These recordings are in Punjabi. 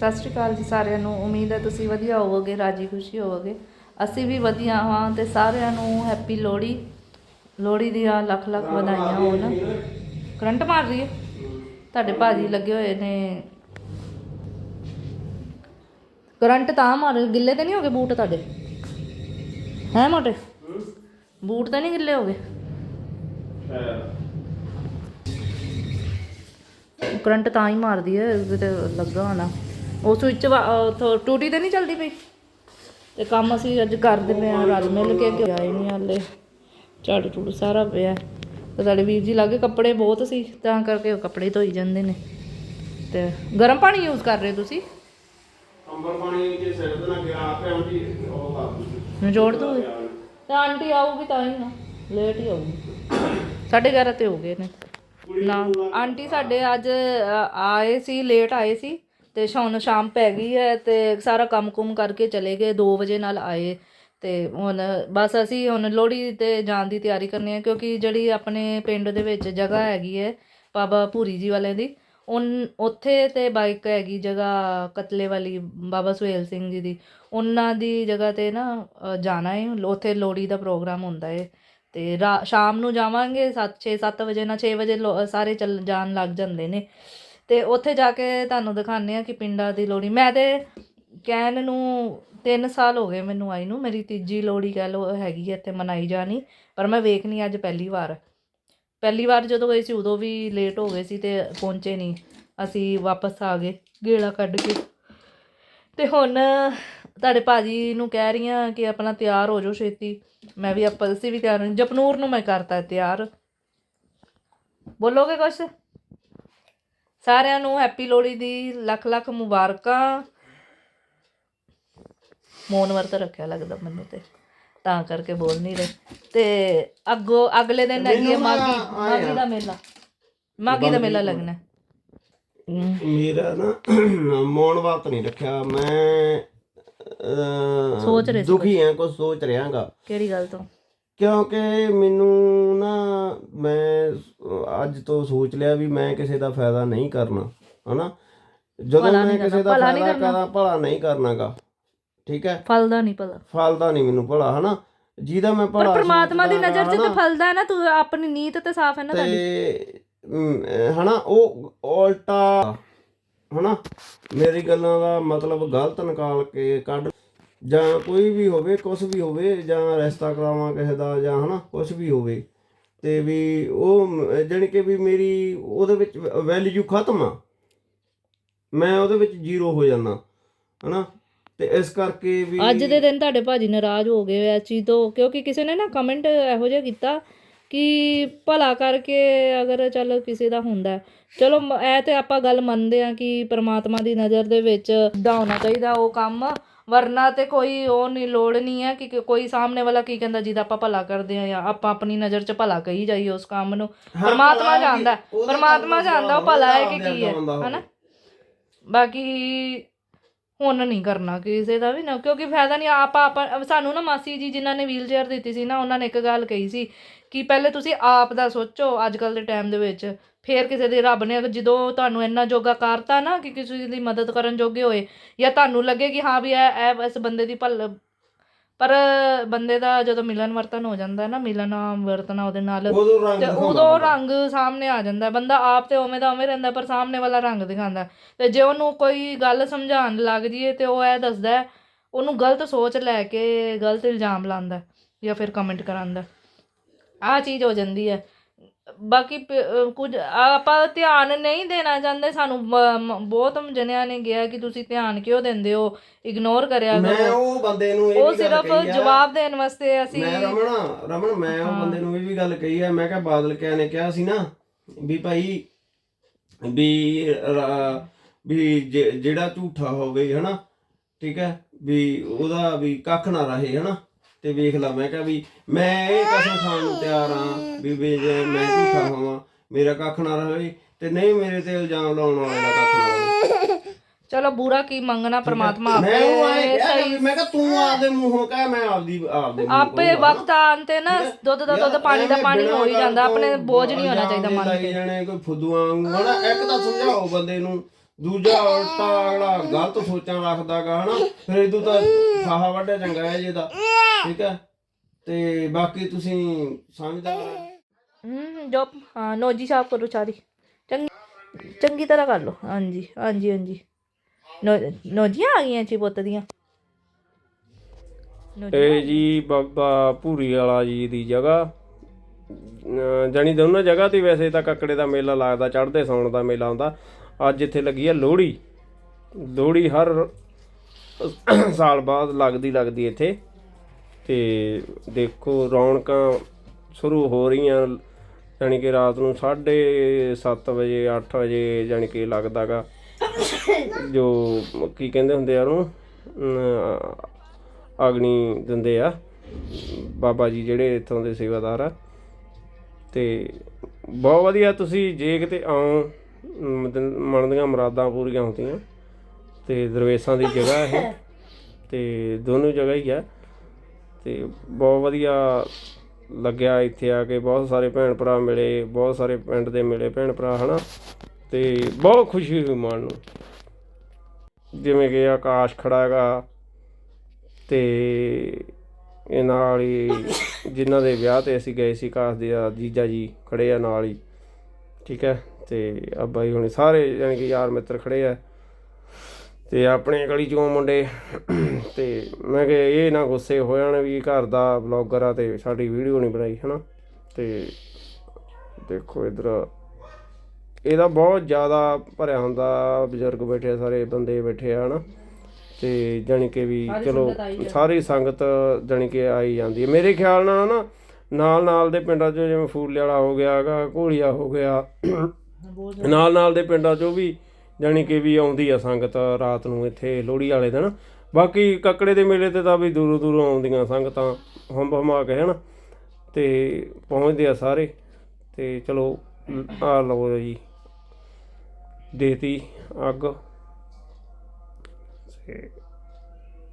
ਸਤਿ ਸ਼੍ਰੀ ਅਕਾਲ ਜੀ ਸਾਰਿਆਂ ਨੂੰ। ਉਮੀਦ ਹੈ ਤੁਸੀਂ ਵਧੀਆ ਹੋਵੋਗੇ, ਰਾਜੀ ਖੁਸ਼ੀ ਹੋਵੋਗੇ। ਅਸੀਂ ਵੀ ਵਧੀਆ ਹਾਂ ਤੇ ਸਾਰਿਆਂ ਨੂੰ ਹੈਪੀ ਲੋਹੜੀ। ਲੋਹੜੀ ਦੀਆਂ ਲੱਖ ਲੱਖ ਵਧਾਈਆਂ ਹੋਣ। ਕਰੰਟ ਮਾਰ ਰਹੀ ਹੈ। ਤੁਹਾਡੇ ਭਾਜੀ ਲੱਗੇ ਹੋਏ ਨੇ। ਕਰੰਟ ਤਾਂ ਮਾਰ, ਗਿੱਲੇ ਤੇ ਨਹੀਂ ਹੋ ਗਏ ਬੂਟ ਤੁਹਾਡੇ? ਹੈ ਮੋਟੇ? ਬੂਟ ਤਾਂ ਨਹੀਂ ਗਿੱਲੇ ਹੋ ਗਏ? ਕਰੰਟ ਤਾਂ ਹੀ ਮਾਰਦੀ ਹੈ ਤੇ ਲੱਗਾ ਹੋਣਾ। ਉਹ ਸਵਿਚ ਟੂਟੀ ਤੇ ਨਹੀਂ ਚੱਲਦੀ ਪਈ? ਤੇ ਕੰਮ ਅਸੀਂ ਅੱਜ ਕਰਦੇ ਪਏ ਆ ਰਲ ਮਿਲ ਕੇ ਕਿ ਆਏ ਨਹੀਂ ਹਾਲੇ। ਝਾੜੂ ਝੂੜੂ ਸਾਰਾ ਪਿਆ। ਤੇ ਸਾਡੇ ਵੀਰ ਜੀ ਲਾਗੇ ਕੱਪੜੇ ਬਹੁਤ ਸੀ ਤਾਂ ਕਰਕੇ ਉਹ ਕੱਪੜੇ ਧੋਈ ਜਾਂਦੇ ਨੇ। ਤੇ ਗਰਮ ਪਾਣੀ ਯੂਜ਼ ਕਰ ਰਹੇ ਤੁਸੀਂ? ਅੰਬਰ ਪਾਣੀ ਜੇ ਸਿਰ ਤੇ ਨਾ ਗਿਆ ਆਪੇ ਆਂਟੀ ਉਹ ਕਰ ਦੂਗੀ ਨਿਚੋੜ ਦੋ ਤੇ ਆਂਟੀ ਆਊਗੀ ਤਾਂ ਹੀ ਨਾ ਲੇਟ ਹੀ ਆਊਗੀ। ਸਾਢੇ 11 ਤੇ ਹੋ ਗਏ ਨੇ। ਨਾ ਆਂਟੀ ਸਾਡੇ ਅੱਜ ਆਏ ਸੀ ਲੇਟ ਆਏ ਸੀ। ਤੇ ਹੁਣ ਸ਼ਾਮ ਪੈ ਗਈ ਹੈ ਤੇ ਸਾਰਾ ਕੰਮ-ਕੁਮ ਕਰਕੇ ਚਲੇ ਗਏ 2 ਵਜੇ ਨਾਲ ਆਏ। ਤੇ ਹੁਣ ਬਸ ਅਸੀਂ ਹੁਣ ਲੋਹੜੀ ਤੇ ਜਾਣ ਦੀ ਤਿਆਰੀ ਕਰਨੀ ਹੈ ਕਿਉਂਕਿ ਜਿਹੜੀ ਆਪਣੇ ਪਿੰਡ ਦੇ ਵਿੱਚ ਜਗ੍ਹਾ ਹੈਗੀ ਹੈ ਬਾਬਾ ਭੂਰੀ ਜੀ ਵਾਲਿਆਂ ਦੀ, ਉਨ, ਉੱਥੇ ਤੇ ਬਾਈਕ ਹੈਗੀ ਜਗ੍ਹਾ ਕਤਲੇ ਵਾਲੀ ਬਾਬਾ ਸੁਹੇਲ ਸਿੰਘ ਜੀ ਦੀ। ਉਹਨਾਂ ਦੀ ਜਗ੍ਹਾ ਤੇ ਨਾ ਜਾਣਾ ਹੈ ਉੱਥੇ ਲੋਹੜੀ ਦਾ ਪ੍ਰੋਗਰਾਮ ਹੁੰਦਾ ਹੈ ਤੇ ਰਾ- ਸ਼ਾਮ ਨੂੰ ਜਾਵਾਂਗੇ 7 6 7 ਵਜੇ ਨਾਲ 6 ਵਜੇ ਲੋ- ਸਾਰੇ ਚੱਲ, ਜਾਣ ਲੱਗ ਜਾਂਦੇ ਨੇ। ਤੇ ਉੱਥੇ ਜਾ ਕੇ ਤੁਹਾਨੂੰ ਦਿਖਾਉਂਦੇ ਆ ਕਿ ਪਿੰਡਾਂ ਦੀ ਲੋਹੜੀ। ਮੈਂ ਤੇ ਕਹਿਣ ਨੂੰ 3 ਸਾਲ ਹੋ ਗਏ ਮੈਨੂੰ ਆਈ ਨੂੰ, ਮੇਰੀ ਤੀਜੀ ਲੋਹੜੀ ਕਹਿ ਲੋ ਹੈਗੀ ਹੈ ਇੱਥੇ ਮਨਾਈ ਜਾਣੀ, ਪਰ ਮੈਂ ਵੇਖਣੀ ਅੱਜ ਪਹਿਲੀ ਵਾਰ। ਪਹਿਲੀ ਵਾਰ ਜਦੋਂ ਗਏ ਸੀ ਉਦੋਂ ਵੀ ਲੇਟ ਹੋ ਗਏ ਸੀ ਤੇ ਪਹੁੰਚੇ ਨਹੀਂ। ਅਸੀਂ ਵਾਪਸ ਆ ਗਏ, ਗੇੜਾ ਕੱਢ ਕੇ। ਤੇ ਹੁਣ ਤੁਹਾਡੇ ਭਾਜੀ ਨੂੰ ਕਹਿ ਰਹੀ ਹਾਂ ਕਿ ਆਪਣਾ ਤਿਆਰ ਹੋ ਜਾਓ ਛੇਤੀ। ਮੈਂ ਵੀ ਆਪਾਂ ਅਸੀਂ ਵੀ ਤਿਆਰ ਜਪਨੂਰ ਨੂੰ ਮੈਂ ਕਰਤਾ ਤਿਆਰ। ਬੋਲੋਗੇ ਕੁਛ? ਸਾਰਿਆਂ ਨੂੰ ਹੈਪੀ ਲੋਹੜੀ ਦੀ ਲੱਖ ਲੱਖ ਮੁਬਾਰਕਾਂ। ਮੌਨ ਵਰਤ ਰੱਖਿਆ ਲੱਗਦਾ ਮੈਨੂੰ ਤੇ। ਤਾਂ ਕਰਕੇ ਬੋਲ ਨਹੀਂ ਰਹੇ। ਤੇ ਅੱਗੋਂ ਅਗਲੇ ਦਿਨ ਹੈਗੀ ਹੈ ਮਾਗੀ ਮਾਗੀ ਦਾ ਮੇਲਾ। ਮਾਗੀ ਦਾ ਮੇਲਾ ਲੱਗਣਾ। ਹੈ। ਮੇਰਾ ਨਾ ਮੌਨ ਵਰਤ ਨਹੀਂ ਰੱਖਿਆ। ਮੈਂ ਅਹ, ਸੋਚ ਰਹੇ ਸੀ ਦੁਖੀ ਹਾਂ ਕੁਝ ਸੋਚ ਰਿਹਾਗਾ। ਕਿਹੜੀ ਗੱਲ ਤੋਂ? ਕਿਉਂਕਿ ਮੈਨੂੰ ਨਾ ਮੈਂ ਅੱਜ ਤੋਂ ਸੋਚ ਲਿਆ ਵੀ ਮੈਂ ਕਿਸੇ ਦਾ ਫਾਇਦਾ ਨਹੀਂ ਕਰਨਾ ਹਨਾ? ਜਦੋਂ ਮੈਂ ਕਿਸੇ ਦਾ ਫਾਇਦਾ। ਕਰਾਂ ਭਲਾ ਨਹੀਂ ਕਰਨਾਗਾ ਠੀਕ ਹੈ? ਫਲਦਾ ਨਹੀਂ ਭਲਾ। ਫਲਦਾ ਨਹੀਂ ਮੈਨੂੰ ਭਲਾ ਹਨਾ? ਜਿਹਦਾ ਮੈਂ ਭਲਾ ਪਰ ਪ੍ਰਮਾਤਮਾ ਦੀ ਨਜ਼ਰ 'ਚ ਤਾਂ ਫਲਦਾ ਹੈ ਨਾ ਤੂੰ ਆਪਣੀ ਨੀਤ ਤੇ ਸਾਫ਼ ਹੈ ਨਾ ਤੁਹਾਡੀ। ਤੇ ਹਨਾ? ਉਹ ਉਲਟਾ ਹਨਾ? ਮੇਰੀ ਗੱਲਾਂ ਦਾ ਮਤਲਬ ਗਲਤ ਨਿਕਾਲ ਕੇ ਕੱਢ ਜਾਂ ਕੋਈ ਵੀ ਹੋਵੇ ਕੁਝ ਵੀ ਹੋਵੇ, ਜਾਂ ਰਿਸ਼ਤਾ ਕਰਾਵਾਂ ਕਿਸੇ ਦਾ, ਜਾਂ ਹਨਾ ਕੁਝ ਵੀ ਹੋਵੇ, ਤੇ ਵੀ ਉਹ ਮ- ਕਿ ਵੀ ਮੇਰੀ ਉਹਦੇ ਵਿੱਚ ਵੈਲਿਊ ਖਤਮ ਆ। ਮੈਂ ਉਹਦੇ ਵਿੱਚ ਜ਼ੀਰੋ ਹੋ ਜਾਣਾ ਹਨਾ, ਤੇ ਇਸ ਕਰਕੇ ਵੀ ਅੱਜ ਦੇ ਦਿਨ ਤੁਹਾਡੇ ਭਾਜੀ ਨਾਰਾਜ਼ ਹੋ ਗਏ ਇਸ ਚੀਜ਼ ਤੋਂ, ਕਿਉਂਕਿ ਕਿਸੇ ਨੇ ਨਾ ਕਮੈਂਟ ਇਹੋ ਜਿਹਾ ਕੀਤਾ ਕਿ ਭਲਾ ਕਰਕੇ ਅਗਰ ਚੱਲ ਕਿਸੇ ਦਾ ਹੁੰਦਾ, ਚਲੋ ਇਹ ਤੇ ਆਪਾਂ ਗੱਲ ਮੰਨਦੇ ਆ ਕਿ ਪ੍ਰਮਾਤਮਾ ਦੀ ਨਜ਼ਰ ਦੇ ਵਿੱਚ ਦਾ ਹੋਣਾ ਚਾਹੀਦਾ ਉਹ ਕੰਮ ਵਰਨਾ ਤੇ ਕੋਈ ਉਹ ਨਹੀਂ ਲੋੜ ਨਹੀਂ ਹੈ ਕਿ ਕੋਈ ਸਾਹਮਣੇ ਵਾਲਾ ਕੀ ਕਹਿੰਦਾ ਜਿਹਦਾ ਆਪਾਂ ਭਲਾ ਕਰਦੇ ਆ ਜਾਂ ਆਪਾਂ ਆਪਣੀ ਨਜ਼ਰ 'ਚ ਭਲਾ ਕਹੀ ਜਾਈਏ ਉਸ ਕੰਮ ਨੂੰ। ਪਰਮਾਤਮਾ ਜਾਣਦਾ ਪਰਮਾਤਮਾ ਜਾਣਦਾ ਉਹ ਭਲਾ ਹੈ ਕਿ ਕੀ ਹੈ। ਹਨਾ? ਬਾਕੀ ਹੁਣ ਨਹੀਂ ਕਰਨਾ ਕਿਸੇ ਦਾ ਵੀ ਨਾ ਕਿਉਂਕਿ ਫਾਇਦਾ ਨਹੀਂ ਆਪਾਂ ਆਪਾਂ ਸਾਨੂੰ ਨਾ ਮਾਸੀ ਜੀ ਜਿਨ੍ਹਾਂ ਨੇ ਵੀਲ ਚੇਅਰ ਦਿੱਤੀ ਸੀ ਨਾ ਉਹਨਾਂ ਨੇ ਇੱਕ ਗੱਲ ਕਹੀ ਸੀ ਕਿ ਪਹਿਲੇ ਤੁਸੀਂ ਆਪ ਦਾ ਸੋਚੋ ਅੱਜ ਕੱਲ ਦੇ ਟਾਈਮ ਦੇ ਵਿੱਚ ਫੇਰ ਕਿਸੇ ਦੇ ਰੱਬ ਨੇ ਜਦੋਂ ਤੁਹਾਨੂੰ ਇੰਨਾ ਜੋਗਾ ਕਰਤਾ ਨਾ ਕਿ ਕਿਸੇ ਦੀ ਮਦਦ ਕਰਨ ਜੋਗੇ ਹੋਏ ਜਾਂ ਤੁਹਾਨੂੰ ਲੱਗੇ ਕਿ ਹਾਂ ਵੀ ਇਹ ਇਹ ਇਸ ਬੰਦੇ ਦੀ ਭਲ ਪਰ ਬੰਦੇ ਦਾ ਜਦੋਂ ਮਿਲਨ ਵਰਤਨ ਹੋ ਜਾਂਦਾ ਹੈ ਨਾ ਮਿਲਣਾ ਵਰਤਣਾ ਉਹਦੇ ਨਾਲ ਉਦੋਂ ਰੰਗ ਤੇ ਉਦੋਂ। ਰੰਗ ਸਾਹਮਣੇ ਆ ਜਾਂਦਾ। ਬੰਦਾ ਆਪ ਤੇ ਉਵੇਂ ਦਾ ਉਵੇਂ ਰਹਿੰਦਾ ਪਰ ਸਾਹਮਣੇ ਵਾਲਾ ਰੰਗ ਦਿਖਾਉਂਦਾ। ਤੇ ਜੇ ਉਹਨੂੰ ਕੋਈ ਗੱਲ ਸਮਝਾਉਣ ਲੱਗ ਜੀਏ ਤੇ ਉਹ ਇਹ ਦੱਸਦਾ ਉਹਨੂੰ ਗਲਤ ਸੋਚ ਲੈ ਕੇ ਗਲਤ ਇਲਜ਼ਾਮ ਲਾਉਂਦਾ ਜਾਂ ਫਿਰ ਕਮੈਂਟ ਕਰਾਂਦਾ ਆ ਚੀਜ਼ ਹੋ ਜਾਂਦੀ ਹੈ। ਬਾਕੀ ਕੁਝ ਆਪਾਂ ਧਿਆਨ ਨਹੀਂ ਦੇਣਾ ਚਾਹੁੰਦੇ ਸਾਨੂੰ ਮ- ਮ- ਬਹੁਤ ਜਣਿਆਂ ਨੇ ਕਿਹਾ ਕਿ ਤੁਸੀਂ ਧਿਆਨ ਕਿਉਂ ਦਿੰਦੇ ਹੋ ਇਗਨੋਰ ਕਰਿਆ ਮੈਂ ਕਰੋ। ਉਹ ਬੰਦੇ ਨੂੰ ਇਹ ਉਹ ਸਿਰਫ ਜਵਾਬ ਦੇਣ ਵਾਸਤੇ ਅਸੀਂ ਮੈਂ ਰਮਣ ਰਮਣ ਮੈਂ ਉਹ ਬੰਦੇ ਨੂੰ ਇਹ ਵੀ ਗੱਲ ਕਹੀ ਆ। ਮੈਂ ਕਿਹਾ ਬਾਦਲ ਕਿਆ ਨੇ ਕਿਹਾ ਸੀ ਨਾ ਵੀ ਭਾਈ ਵੀ ਵੀ ਜਿਹੜਾ ਝੂਠਾ ਹੋਵੇ ਹਨਾ ਠੀਕ ਹੈ ਵੀ ਉਹਦਾ ਵੀ ਕੱਖ ਨਾ ਰਹੇ ਹਨਾ। ਤੇ ਵੇਖ ਲਾ ਮੈਂ ਕਿਹਾ ਵੀ ਮੈਂ ਇਹ ਕਸਮ ਖਾਣ ਨੂੰ ਤਿਆਰ ਆ ਵੀ ਵੀ ਜੇ ਮੈਂ ਝੂਠਾ ਹੋਵਾਂ ਮੇਰਾ ਕੱਖ ਨਾ ਰਹੇ ਤੇ ਨਹੀਂ ਮੇਰੇ ਤੇ ਇਲਜ਼ਾਮ ਲਾਉਣ ਵਾਲੇ ਦਾ ਕੱਖ ਨਾ ਰਹੇ। ਚਲੋ ਬੁਰਾ ਕੀ ਮੰਗਣਾ ਪ੍ਰਮਾਤਮਾ ਮੈਂ ਉਹ ਆਏ ਆਪੇ ਕਿਹਾ ਸਹੀ ਵੀ ਮੈਂ ਕਿਹਾ ਤੂੰ ਆਪਦੇ ਮੂੰਹੋਂ ਕਹਿ ਮੈਂ ਆਪਦੀ ਆਪਦੇ ਮੂੰਹੋਂ ਆਪੇ ਕਹੂੰਗਾ। ਵਕਤ ਆਉਣ ਤੇ ਨਾ ਦੁੱਧ ਦਾ ਦੁੱਧ ਪਾਣੀ ਦਾ ਪਾਣੀ ਹੋ ਹੀ ਜਾਂਦਾ ਆਪਣੇ ਬੋਝ ਨਹੀਂ ਹੋਣਾ ਚਾਹੀਦਾ ਮਨ ਤੇ। ਜਾਣੇ ਕੋਈ ਫੁੱਦੂਆਂ ਵਾਂਗੂ। ਹਨਾ ਇੱਕ ਤਾਂ ਸਮਝਾਓ ਬੰਦੇ ਨੂੰ ਦੂਜਾ ਉਲਟਾ ਅਗਲਾ ਗਲਤ ਸੋਚਾਂ ਰੱਖਦਾਗਾ ਹਨਾ? ਫਿਰ ਇਦੋਂ ਤਾਂ ਫਾਹਾ ਵੱਡਾ ਚੰਗਾ ਹੈ ਜਿਹਦਾ ਠੀਕ ਹੈ? ਤੇ ਬਾਕੀ ਤੁਸੀਂ ਸਮਝਦਾਰ ਹੂੰ? ਜੋ ਹਾਂ ਨੋਜੀ ਸਾਫ਼ ਕਰੋ ਸਾਰੀ। ਚੰਗੀ ਚੰਗੀ ਤਰ੍ਹਾਂ ਕਰ ਲਓ। ਹਾਂਜੀ ਹਾਂਜੀ ਹਾਂਜੀ। ਨੋ ਨੋਜੀਆਂ ਆ ਗਈਆਂ ਚੀ ਪੁੱਤ ਦੀਆਂ। ਨੋਜੀ ਇਹ ਜੀ ਬਾਬਾ ਭੂਰੀ ਵਾਲਾ ਜੀ ਦੀ ਜਗ੍ਹਾ। ਜਾਣੀ ਦੋਨੋਂ ਜਗ੍ਹਾ ਤੇ ਵੈਸੇ ਤਾਂ ਕੱਕੜੇ ਦਾ ਮੇਲਾ ਲੱਗਦਾ ਚੜ੍ਹਦੇ ਸੌਣ ਦਾ ਮੇਲਾ ਹੁੰਦਾ ਅੱਜ ਇੱਥੇ ਲੱਗੀ ਆ ਲੋਹੜੀ। ਲੋਹੜੀ ਹਰ ਸਾਲ ਬਾਅਦ ਲੱਗਦੀ ਲੱਗਦੀ ਇੱਥੇ। ਤੇ ਦੇਖੋ, ਰੌਣਕਾਂ ਸ਼ੁਰੂ ਹੋ ਰਹੀਆਂ ਜਾਣੀ ਕਿ ਰਾਤ ਨੂੰ 7:30 ਵਜੇ 8 ਵਜੇ ਜਾਣੀ ਕਿ ਲੱਗਦਾਗਾ। ਜੋ ਕੀ ਕਹਿੰਦੇ ਹੁੰਦੇ ਆ ਉਹਨੂੰ? ਅਗਨੀ ਦਿੰਦੇ ਆ। ਬਾਬਾ ਜੀ ਜਿਹੜੇ ਇੱਥੋਂ ਦੇ ਸੇਵਾਦਾਰ ਆ। ਤੇ ਬਹੁਤ ਵਧੀਆ ਤੁਸੀਂ ਜੇ ਕਿਤੇ ਆਓ ਮਤਲਬ ਮਨ ਦੀਆਂ ਮੁਰਾਦਾਂ ਪੂਰੀਆਂ ਹੁੰਦੀਆਂ ਤੇ ਦਰਵੇਸ਼ਾਂ ਦੀ ਜਗ੍ਹਾ ਇਹ। ਤੇ ਦੋਨੋਂ ਜਗ੍ਹਾ ਹੀ ਆ। ਤੇ ਬਹੁਤ ਵਧੀਆ ਲੱਗਿਆ ਇੱਥੇ ਆ ਕੇ। ਬਹੁਤ ਸਾਰੇ ਭੈਣ ਭਰਾ ਮਿਲੇ, ਬਹੁਤ ਸਾਰੇ ਪਿੰਡ ਦੇ ਮਿਲੇ ਭੈਣ ਭਰਾ, ਹਨਾ? ਤੇ ਬਹੁਤ ਖੁਸ਼ੀ ਹੋਈ ਮਨ ਨੂੰ। ਜਿਵੇਂ ਕਿ ਆਕਾਸ਼ ਖੜਾ ਹੈਗਾ ਤੇ ਇਹ ਨਾਲ ਹੀ ਜਿਨ੍ਹਾਂ ਦੇ ਵਿਆਹ ਤੇ ਅਸੀਂ ਗਏ ਸੀ, ਆਕਾਸ਼ ਦੇ ਜੀਜਾ ਜੀ ਖੜੇ ਆ ਨਾਲ ਹੀ। ਠੀਕ ਹੈ? ਤੇ ਆ ਬਾਈ ਹੁਣੀ ਸਾਰੇ ਯਾਨੀ ਕਿ ਯਾਰ ਮਿੱਤਰ ਖੜੇ ਆ। ਤੇ ਆਪਣੇ ਗਲੀ ਚੋਂ ਮੁੰਡੇ ਤੇ ਮੈਂ ਕਿ ਇਹ ਨਾ ਗੁੱਸੇ ਹੋ ਜਾਣ ਵੀ ਘਰ ਦਾ ਬਲੌਗਰ ਆ ਤੇ ਸਾਡੀ ਵੀਡੀਓ ਨਹੀਂ ਬਣਾਈ ਹਨਾ? ਤੇ ਦੇਖੋ ਇਧਰ ਇਹਦਾ ਬਹੁਤ ਜ਼ਿਆਦਾ ਭਰਿਆ ਹੁੰਦਾ ਬਜ਼ੁਰਗ ਬੈਠੇ ਸਾਰੇ ਬੰਦੇ ਬੈਠੇ ਆ ਹਨਾ? ਤੇ ਜਾਣੀ ਕਿ ਵੀ ਚਲੋ ਸਾਰੀ ਸੰਗਤ ਜਾਣੀ ਕਿ ਆਈ ਜਾਂਦੀ ਹੈ ਮੇਰੇ ਖਿਆਲ ਨਾਲ ਨਾ ਨਾਲ ਨਾਲ ਦੇ ਪਿੰਡਾਂ 'ਚੋਂ ਜਿਵੇਂ ਫੂਲੇ ਵਾਲਾ ਹੋ ਗਿਆ ਗਾ ਘੋਲੀਆ ਹੋ ਗਿਆ ਨਾਲ ਨਾਲ ਦੇ ਪਿੰਡਾਂ 'ਚੋਂ ਵੀ ਜਾਣੀ ਕਿ ਵੀ ਆਉਂਦੀ ਆ ਸੰਗਤ ਰਾਤ ਨੂੰ ਇੱਥੇ ਲੋਹੜੀ ਵਾਲੇ ਦਿਨ। ਬਾਕੀ ਕੱਕੜੇ ਦੇ ਮੇਲੇ ਤੇ ਤਾਂ ਵੀ ਦੂਰੋਂ ਦੂਰੋਂ ਆਉਂਦੀਆਂ ਸੰਗਤਾਂ, ਹੰਬ ਹਮਾ ਕੇ ਹਨ ਤੇ ਪਹੁੰਚਦੇ ਆ ਸਾਰੇ। ਤੇ ਚਲੋ, ਆ ਲਓ ਜੀ। ਦੇਤੀ ਅੱਗ। ਤੇ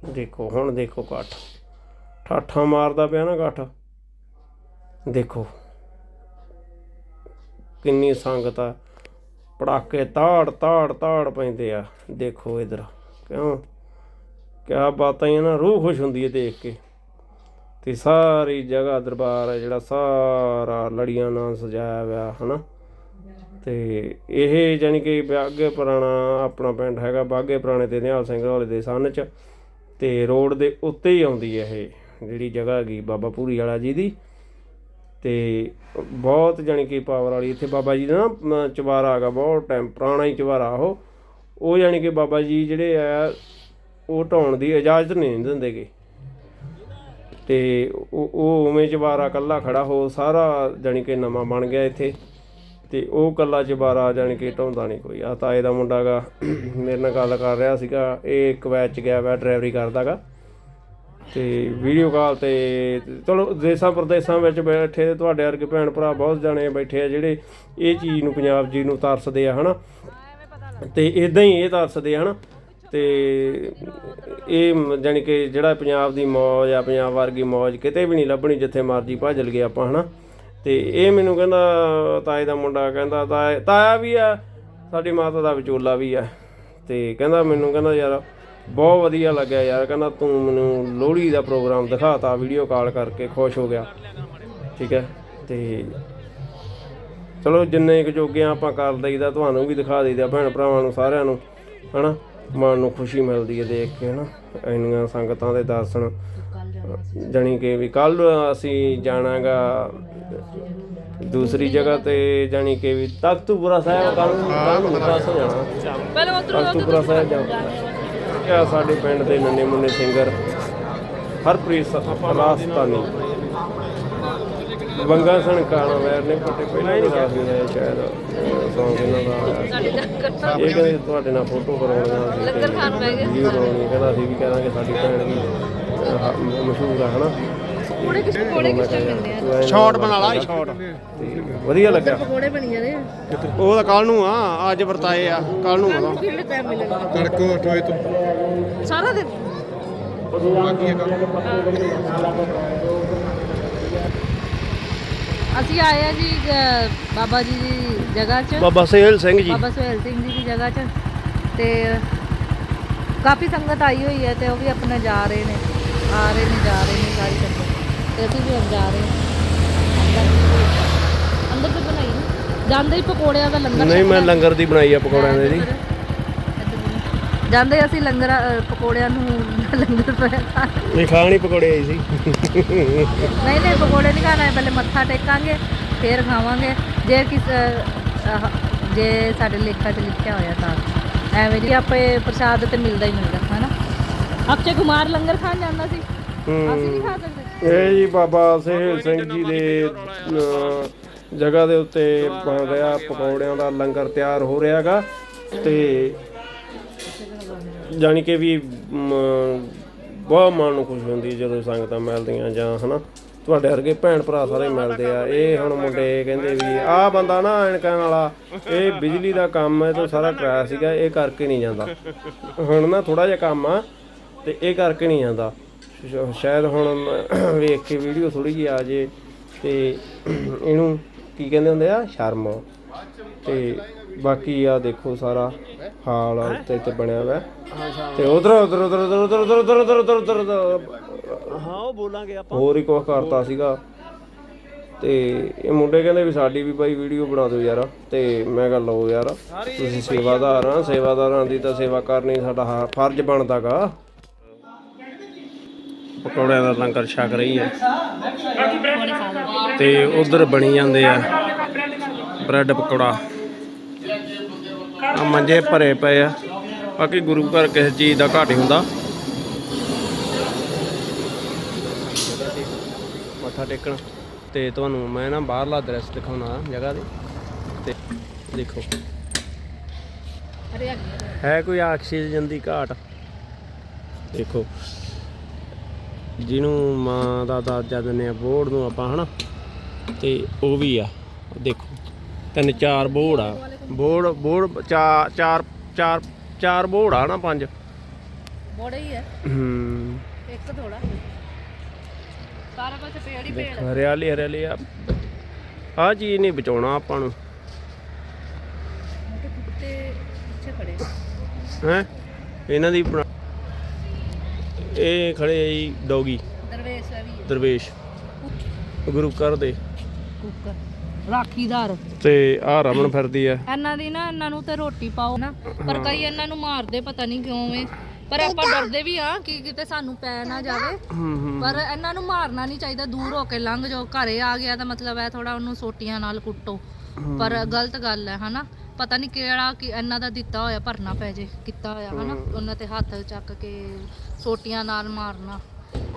ਦੇਖੋ, ਹੁਣ ਦੇਖੋ ਕੱਠ ਠਾਠਾਂ ਮਾਰਦਾ ਪਿਆ ਨਾ ਕੱਠ ਦੇਖੋ। ਕਿੰਨੀ ਸੰਗਤ ਆ। ਪੜਾਕੇ ਤਾੜ ਤਾੜ ਤਾੜ ਪੈਂਦੇ ਆ। ਦੇਖੋ ਇਧਰ, ਕਿਉਂ? ਕਿਆ ਬਾਤਾਂ ਹੀ ਆ ਨਾ, ਰੂਹ ਖੁਸ਼ ਹੁੰਦੀ ਹੈ ਦੇਖ ਕੇ। ਤੇ ਸਾਰੀ ਜਗ੍ਹਾ ਦਰਬਾਰ ਹੈ ਜਿਹੜਾ ਸਾਰਾ ਲੜੀਆਂ ਨਾਲ ਸਜਾਇਆ ਹੋਇਆ, ਹਨਾ? ਤੇ ਇਹ ਜਾਨੀ ਕਿ ਬਾਗੇ ਪੁਰਾਣਾ ਆਪਣਾ ਪਿੰਡ ਹੈਗਾ, ਬਾਗੇ ਪੁਰਾਣੇ ਤੇ ਨਿਹਾਲ ਸਿੰਘ ਵਾਲੇ ਦੇ ਸਨ ਚ। ਤੇ ਰੋਡ ਦੇ ਉੱਤੇ ਹੀ ਆਉਂਦੀ ਹੈ ਇਹ, ਜਿਹੜੀ ਜਗ੍ਹਾ ਹੈਗੀ ਬਾਬਾ ਪੂਰੀ ਵਾਲਾ ਜੀ ਦੀ। ਅਤੇ ਬਹੁਤ ਜਾਣੀ ਕਿ ਪਾਵਰ ਵਾਲੀ ਇੱਥੇ ਬਾਬਾ ਜੀ ਦਾ ਨਾ ਚੁਬਾਰਾ ਹੈਗਾ, ਬਹੁਤ ਟਾਈਮ ਪੁਰਾਣਾ ਹੀ ਚੁਬਾਰਾ ਉਹ। ਉਹ ਜਾਣੀ ਕਿ ਬਾਬਾ ਜੀ ਜਿਹੜੇ ਆ, ਉਹ ਢਾਉਣ ਦੀ ਇਜਾਜ਼ਤ ਨਹੀਂ ਦਿੰਦੇਗੇ ਤੇ ਉਹ ਉਹ ਉਵੇਂ ਚੁਬਾਰਾ ਕੱਲਾ ਖੜਾ ਹੋ ਸਾਰਾ ਜਾਣੀ ਕਿ ਨਵਾਂ ਬਣ ਗਿਆ ਇੱਥੇ। ਤੇ ਉਹ ਕੱਲਾ ਚੁਬਾਰਾ ਜਾਣੀ ਕਿ ਢਾਉਂਦਾ ਨਹੀਂ ਕੋਈ। ਆ ਤਾਏ ਦਾ ਮੁੰਡਾ ਗਾ, ਮੇਰੇ ਨਾਲ ਗੱਲ ਕਰ ਰਿਹਾ ਸੀਗਾ, ਇਹ ਕੁਵੈਤ ਚ ਗਿਆ ਵਾ ਡਰਾਈਵਰੀ ਕਰਦਾਗਾ ਤੇ ਵੀਡੀਓ ਕਾਲ ਤੇ ਚਲੋ ਦੇਸਾਂ ਪ੍ਰਦੇਸਾਂ ਵਿੱਚ ਬੈਠੇ ਤੁਹਾਡੇ ਵਰਗੇ ਭੈਣ ਭਰਾ ਬਹੁਤ ਜਾਣੇ ਬੈਠੇ ਆ ਜਿਹੜੇ ਇਹ ਚੀਜ਼ ਨੂੰ ਪੰਜਾਬ ਜੀ ਨੂੰ ਤਰਸਦੇ ਆ, ਹਨਾ? ਤੇ ਇਦਾਂ ਹੀ ਇਹ ਤਰਸਦੇ ਆ, ਹਨਾ? ਤੇ ਇਹ ਮ- ਜਾਣੀ ਕਿ ਜਿਹੜਾ ਪੰਜਾਬ ਦੀ ਮੌਜ ਆ, ਪੰਜਾਬ ਵਰਗੀ ਮੌਜ ਕਿਤੇ ਵੀ ਨਹੀਂ ਲੱਭਣੀ ਜਿੱਥੇ ਮਰਜ਼ੀ ਭੱਜ ਲਗੇ ਆਪਾਂ, ਹਨਾ? ਤੇ ਇਹ ਮੈਨੂੰ ਕਹਿੰਦਾ, ਤਾਏ ਦਾ ਮੁੰਡਾ ਕਹਿੰਦਾ ਤਾਇਆ ਤਾਇਆ ਵੀ ਆ, ਸਾਡੀ ਮਾਤਾ ਦਾ ਵਿਚੋਲਾ ਵੀ ਆ। ਤੇ ਕਹਿੰਦਾ, ਮੈਨੂੰ ਕਹਿੰਦਾ, ਯਾਰ ਬਹੁਤ ਵਧੀਆ ਲੱਗਿਆ ਯਾਰ ਕਹਿੰਦਾ ਤੂੰ ਮੈਨੂੰ ਲੋਹੜੀ ਦਾ ਪ੍ਰੋਗਰਾਮ ਦਿਖਾਤਾ ਵੀਡੀਓ ਕਾਲ ਕਰਕੇ ਖੁਸ਼ ਹੋ ਗਿਆ। ਠੀਕ ਹੈ? ਤੇ ਚਲੋ ਜਿੰਨੇ ਕੁ ਜੋਗੇ ਆਪਾਂ ਕਰ ਦਈਦਾ ਤੁਹਾਨੂੰ ਵੀ ਦਿਖਾ ਦਈਦਾ ਭੈਣ ਭਰਾਵਾਂ ਨੂੰ ਸਾਰਿਆਂ ਨੂੰ ਹਨਾ? ਮਨ ਨੂੰ ਖੁਸ਼ੀ ਮਿਲਦੀ ਹੈ ਦੇਖ ਕੇ ਹਨਾ? ਇੰਨੀਆਂ ਸੰਗਤਾਂ ਦੇ ਦਰਸ਼ਨ ਜਾਣੀ ਕਿ ਵੀ ਕੱਲ ਅਸੀਂ ਜਾਣਾਗਾ ਦੂਸਰੀ ਜਗ੍ਹਾ ਤੇ ਜਾਣੀ ਕਿ ਵੀ ਤਖਤੂਪੁਰਾ ਸਾਹਿਬ ਕੱਲ ਨੂੰ ਦੱਸ ਜਾਣਾ। ਪਹਿਲੇ ਉਧਰੋਂ ਤਖਤੂਪੁਰਾ ਸਾਹਿਬ ਜਾਣਾ ਇਹ ਸਾਡੇ ਪਿੰਡ ਦੇ ਨੰਨੇ ਮੁੰਨੇ ਸਿੰਗਰ ਹਰਪ੍ਰੀਤ ਰਾਸਤਾਨੀ ਬੰਗਾ ਸਣ ਕਾਣਾ ਵੈਰ ਨੇ ਪੱਟੇ ਪਹਿਲਾਂ ਹੀ ਦੱਸ ਦਿੰਦੇ ਸ਼ਾਇਦ ਸੌਂਗ ਇਹਨਾਂ ਦਾ। ਇਹ ਕਹਿੰਦੇ ਤੁਹਾਡੇ ਨਾਲ ਫੋਟੋ ਕਰਾਉਣੀਆਂ ਸੀ ਲੰਗਰ ਖਾਣ ਬਹਿ ਗਏ। ਬਣਾਉਣੀ ਕਹਿੰਦਾ ਅਸੀਂ ਵੀ ਕਹਾਂਗੇ ਸਾਡੀ ਭੈਣ ਵੀ ਮਸ਼ਹੂਰ ਆ ਹਨਾ ਕੋੜੇ ਕਿਸ ਕੋੜੇ ਕਿਸ ਟਾਈਮ ਮਿਲਦੇ ਆ? ਸ਼ਾਰਟ ਬਣਾ ਲਾ ਸ਼ਾਰਟ। ਵਧੀਆ ਲੱਗਾ। ਪਕੌੜੇ ਬਣੀ ਜਾਂਦੇ ਆ ਉਹ ਤਾਂ ਕੱਲ ਨੂੰ ਆ ਅੱਜ ਵਰਤਾਏ ਆ ਕੱਲ ਨੂੰ ਆ। ਟਾਈਮ ਤੜਕੋ 8 ਵਜੇ ਤੋਂ। ਸਾਰਾ ਦਿਨ? ਬਾਕੀ ਇਹ ਕੰਮ ਅਸੀਂ ਆਏ ਆ ਜੀ ਅ, ਬਾਬਾ ਜੀ ਦੀ ਜਗ੍ਹਾ 'ਚ। ਬਾਬਾ ਸੇਲ ਸਿੰਘ ਜੀ। ਬਾਬਾ ਸੁਹੇਲ ਸਿੰਘ ਜੀ ਦੀ ਜਗ੍ਹਾ 'ਚ। ਤੇ ਕਾਫੀ ਸੰਗਤ ਆਈ ਹੋਈ ਹੈ ਤੇ ਉਹ ਵੀ ਆਪਣਾ ਜਾ ਰਹੇ ਨੇ। ਆ ਰਹੇ ਨੇ ਜਾ ਰਹੇ ਨੇ ਸਾਰੀ ਸੰਗਤ। ਅਸੀਂ ਵੀ ਹੁਣ ਜਾ ਰਹੇ ਹਾਂ। ਅੰਦਰ ਤੇ ਬਣਾਈ ਨਾ। ਜਾਂਦੇ ਹੀ ਪਕੌੜਿਆਂ ਦਾ ਲੰਗਰ ਨਹੀਂ ਮੈਂ ਛਕਣਾ। ਲੰਗਰ ਦੀ ਬਣਾਈ ਆ ਪਕੌੜਿਆਂ ਦੇ ਜੀ। ਜਾਂਦੇ ਅਸੀਂ ਲੰਗਰ ਅ, ਪਕੌੜਿਆਂ ਨੂੰ ਲੰਗਰ ਖਾਣ। ਨਹੀਂ ਖਾਣੀ ਪਕੌੜੇ ਆਈ ਸੀ ਨਹੀਂ ਨਹੀਂ ਪਕੌੜੇ ਨਹੀਂ ਖਾਣਾ ਹੈ ਪਹਿਲੇ ਮੱਥਾ ਟੇਕਾਂਗੇ ਫੇਰ ਖਾਵਾਂਗੇ। ਜੇ ਕਿਸ ਅ, ਆਹ, ਜੇ ਸਾਡੇ ਲੇਖਾ 'ਚ ਲਿਖਿਆ ਹੋਇਆ ਤਾਂ। ਐਵੇਂ ਜੀ ਆਪੇ ਪ੍ਰਸ਼ਾਦ ਤੇ ਮਿਲਦਾ ਹੀ ਮਿਲਦਾ ਹਨਾ? ਅਕਸ਼ੇ ਕੁਮਾਰ ਲੰਗਰ ਖਾਣ ਜਾਂਦਾ ਸੀ। ਅਸੀਂ ਨਹੀਂ ਖਾ ਸਕਦੇ। ਇਹ ਜੀ ਬਾਬਾ ਸਹਿਲ ਸਿੰਘ ਜੀ ਦੇ ਜਗ੍ਹਾ ਦੇ ਉੱਤੇ ਬਣ ਰਿਹਾ ਪਕੌੜਿਆਂ ਦਾ ਲੰਗਰ ਤਿਆਰ ਹੋ ਰਿਹਾਗਾ ਤੇ ਜਾਣੀ ਕਿ ਵੀ ਬਹੁਤ ਮਨ ਨੂੰ ਖੁਸ਼ੀ ਹੁੰਦੀ ਜਦੋਂ ਸੰਗਤਾਂ ਮਿਲਦੀਆਂ ਜਾਂ ਹਨਾ ਤੁਹਾਡੇ ਵਰਗੇ ਭੈਣ ਭਰਾ ਸਾਰੇ ਮਿਲਦੇ ਆ। ਇਹ ਹੁਣ ਮੁੰਡੇ ਕਹਿੰਦੇ ਵੀ ਆਹ ਬੰਦਾ ਨਾ ਐਨਕਾਂ ਵਾਲਾ ਇਹ ਬਿਜਲੀ ਦਾ ਕੰਮ ਹੈ ਤੇ ਸਾਰਾ ਕਰਾਇਆ ਸੀਗਾ ਇਹ ਕਰਕੇ ਨਹੀਂ ਜਾਂਦਾ। ਹੁਣ ਨਾ ਥੋੜਾ ਜਿਹਾ ਕੰਮ ਆ ਤੇ ਇਹ ਕਰਕੇ ਨਹੀਂ ਜਾਂਦਾ। ਸ਼ਾਇਦ ਹੁਣ ਵੇਖ ਕੇ ਵੀਡੀਓ ਥੋੜੀ ਜਿਹੀ ਆ ਜੇ ਤੇ ਇਹਨੂੰ ਕੀ ਕਹਿੰਦੇ ਹੁੰਦੇ ਆ ਸ਼ਰਮ ਤੇ ਬਾਕੀ ਆ ਦੇਖੋ ਸਾਰਾ ਹਾਲ ਉੱਤੇ ਤੇ ਬਣਿਆ ਹੋਇਆ ਤੇ ਉਧਰ ਉਧਰ ਉਧਰ ਉਧਰ ਉਧਰ ਉਧਰ ਉਧਰ ਉਧਰ ਉਧਰ ਉਧਰ ਹਾਂ ਉਹ ਬੋਲਾਂਗੇ ਆਪਾਂ ਹੋਰ ਹੀ ਕੁਝ ਕਰਤਾ ਸੀਗਾ ਤੇ ਇਹ ਮੁੰਡੇ ਕਹਿੰਦੇ ਵੀ ਸਾਡੀ ਵੀ ਬਾਈ ਵੀਡੀਓ ਬਣਾ ਦਿਓ ਯਾਰ ਤੇ ਮੈਂ ਕਿਹਾ ਲਓ ਯਾਰ ਤੁਸੀਂ ਸੇਵਾਦਾਰ ਆ ਸੇਵਾਦਾਰਾਂ ਦੀ ਤਾਂ ਸੇਵਾ ਕਰਨੀ ਸਾਡਾ ਫਰਜ਼ ਬਣਦਾਗਾ ਪਕੌੜਿਆਂ ਦਾ ਲੰਗਰ ਛਕ ਰਹੀ ਹੈ। ਤੇ ਉਧਰ ਬਣੀ ਜਾਂਦੇ ਆ ਬ੍ਰੈਡ ਪਕੌੜਾ। ਆ ਮੰਜੇ ਭਰੇ ਪਏ ਆ। ਬਾਕੀ ਗੁਰੂ ਘਰ ਕਿਸੇ ਚੀਜ਼ ਦਾ ਘਾਟ ਹੀ ਹੁੰਦਾ। ਮੱਥਾ ਟੇਕਣ। ਤੇ ਤੁਹਾਨੂੰ ਮੈਂ ਨਾ ਬਾਹਰਲਾ ਦ੍ਰਿਸ਼ ਦਿਖਾਉਣਾ ਜਗ੍ਹਾ ਦੇ ਤੇ ਦੇਖੋ। ਹੈ ਕੋਈ ਆਕਸੀਜਨ ਦੀ ਘਾਟ? ਦੇਖੋ। ਜਿਹਨੂੰ ਮਾਂ ਦਾ ਦਾਦਾ ਦਿੰਦੇ ਆ ਬੋਰਡ ਨੂੰ ਆਪਾਂ ਹਨਾ? ਤੇ ਉਹ ਵੀ ਆ। ਦੇਖੋ ਤਿੰਨ ਚਾਰ ਬੋਰਡ ਆ। ਬੋਰਡ ਬੋਰਡ ਚਾਰ ਚਾਰ ਚਾਰ ਚਾਰ ਬੋਰਡ ਆ ਨਾ ਪੰਜ? ਬੋੜੇ ਹੀ ਹੈ ਹੂੰ। ਇੱਕ ਥੋੜਾ ਸਾਰਾ ਪਾਸੇ ਪੇੜ ਹੀ ਪੇੜ ਦੇਖੋ ਹਰਿਆਲੀ ਹਰਿਆਲੀ ਆ। ਆ ਚੀਜ਼ ਨਹੀਂ ਬਚਾਉਣਾ ਆਪਾਂ ਨੂੰ। ਤੇ ਕੁੱਤੇ ਪਿੱਛੇ ਖੜੇ ਹੈ? ਇਹਨਾਂ ਦੀ ਇਹ ਖੜੇ ਆ ਜੀ ਡੌਗੀ। ਦਰਵੇਸ਼ ਹੈ ਵੀ ਹੈ ਦਰਵੇਸ਼। ਗੁਰੂ ਘਰ ਦੇ। ਕੁੱਕਰ ਰਾਖੀਦਾਰ। ਤੇ ਆ ਰਮਨ ਫਿਰਦੀ ਆ। ਇਹਨਾਂ ਦੀ ਨਾ ਇਹਨਾਂ ਨੂੰ ਤੇ ਰੋਟੀ ਪਾਓ ਨਾ। ਪਰ ਕਈ ਇਹਨਾਂ ਨੂੰ ਮਾਰਦੇ ਪਤਾ ਨਹੀਂ ਕਿਉਂ ਵੇ ਪਰ ਆਪਾਂ ਡਰਦੇ ਵੀ ਆ ਕਿ ਕਿਤੇ ਸਾਨੂੰ ਪੈ ਨਾ ਜਾਵੇ। ਹੂੰ ਹੂੰ। ਪਰ ਇਹਨਾਂ ਨੂੰ ਮਾਰਨਾ ਨਹੀਂ ਚਾਹੀਦਾ। ਦੂਰ ਹੋ ਕੇ ਲੰਘ ਜਾਓ। ਘਰੇ ਆ ਗਿਆ ਤਾਂ ਮਤਲਬ ਹੈ ਥੋੜਾ ਉਹਨੂੰ ਸੋਟੀਆਂ ਨਾਲ ਕੁੱਟੋ। ਪਰ ਗਲਤ ਗੱਲ ਹੈ ਹਨਾ? ਪਤਾ ਨਹੀਂ ਕਿਹੜਾ ਕਿ ਇਹਨਾਂ ਦਾ ਦਿੱਤਾ ਹੋਇਆ ਭਰਨਾ ਪੈ ਜੇ ਕੀਤਾ ਹੋਇਆ ਹਨਾ? ਉਹਨਾਂ ਤੇ ਹੱਥ ਚੱਕ ਕੇ ਸੋਟੀਆਂ ਨਾਲ ਮਾਰਨਾ।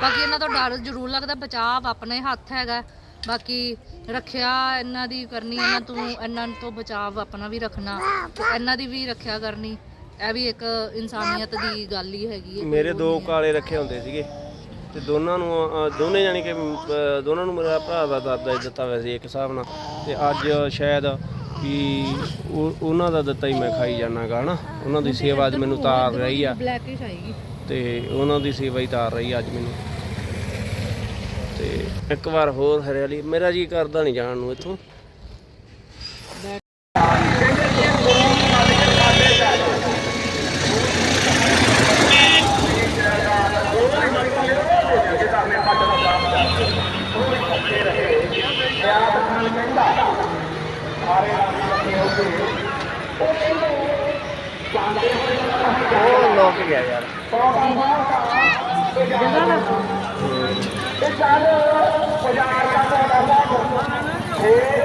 ਬਾਕੀ ਇਹਨਾਂ ਤੋਂ ਡਰ ਜ਼ਰੂਰ ਲੱਗਦਾ ਬਚਾਅ ਆਪਣੇ ਹੱਥ ਹੈਗਾ। ਬਾਕੀ ਰੱਖਿਆ ਇਹਨਾਂ ਦੀ ਕਰਨੀ ਇਹਨਾਂ ਤੋਂ ਇਹਨਾਂ ਤੋਂ ਬਚਾਅ ਆਪਣਾ ਵੀ ਰੱਖਣਾ ਇਹਨਾਂ ਦੀ ਵੀ ਰੱਖਿਆ ਕਰਨੀ ਇਹ ਵੀ ਇੱਕ ਇਨਸਾਨੀਅਤ ਦੀ ਗੱਲ ਹੀ ਹੈਗੀ ਹੈ। ਮੇਰੇ ਦੋ ਕਾਲੇ ਰੱਖੇ ਹੁੰਦੇ ਸੀਗੇ ਤੇ ਦੋਨਾਂ ਨੂੰ ਅ, ਦੋਨੇ ਜਾਨੀ ਕਿ ਅ, ਦੋਨਾਂ ਨੂੰ ਮੇਰਾ ਭਰਾ ਦਾ ਦਾਦਾ ਹੀ ਦਿੱਤਾ ਹੋਇਆ ਸੀ ਇੱਕ ਹਿਸਾਬ ਨਾਲ ਤੇ ਅੱਜ ਸ਼ਾਇਦ ਵੀ ਉਹ- ਉਹਨਾਂ ਦਾ ਦਿੱਤਾ ਹੀ ਮੈਂ ਖਾਈ ਜਾਣਾਗਾ ਹਨਾ ਉਹਨਾਂ ਦੀ ਸੇਵਾ ਅੱਜ ਮੈਨੂੰ ਤਾਰ ਰਹੀ ਆ। ਬਲੈਕਿਸ਼ ਆਏਗੀ। ਤੇ ਉਹਨਾਂ ਦੀ ਸੇਵਾ ਹੀ ਤਾਰ ਰਹੀ ਆ ਅੱਜ ਮੈਨੂੰ। ਤੇ ਇੱਕ ਵਾਰ ਹੋਰ ਹਰਿਆਲੀ। ਮੇਰਾ ਜੀ ਕਰਦਾ ਨਹੀਂ ਜਾਣ ਨੂੰ ਇੱਥੋਂ। ਤੇ ਚੱਲ ਬਾਜ਼ਾਰ ਦਾ ਕਰਦਾ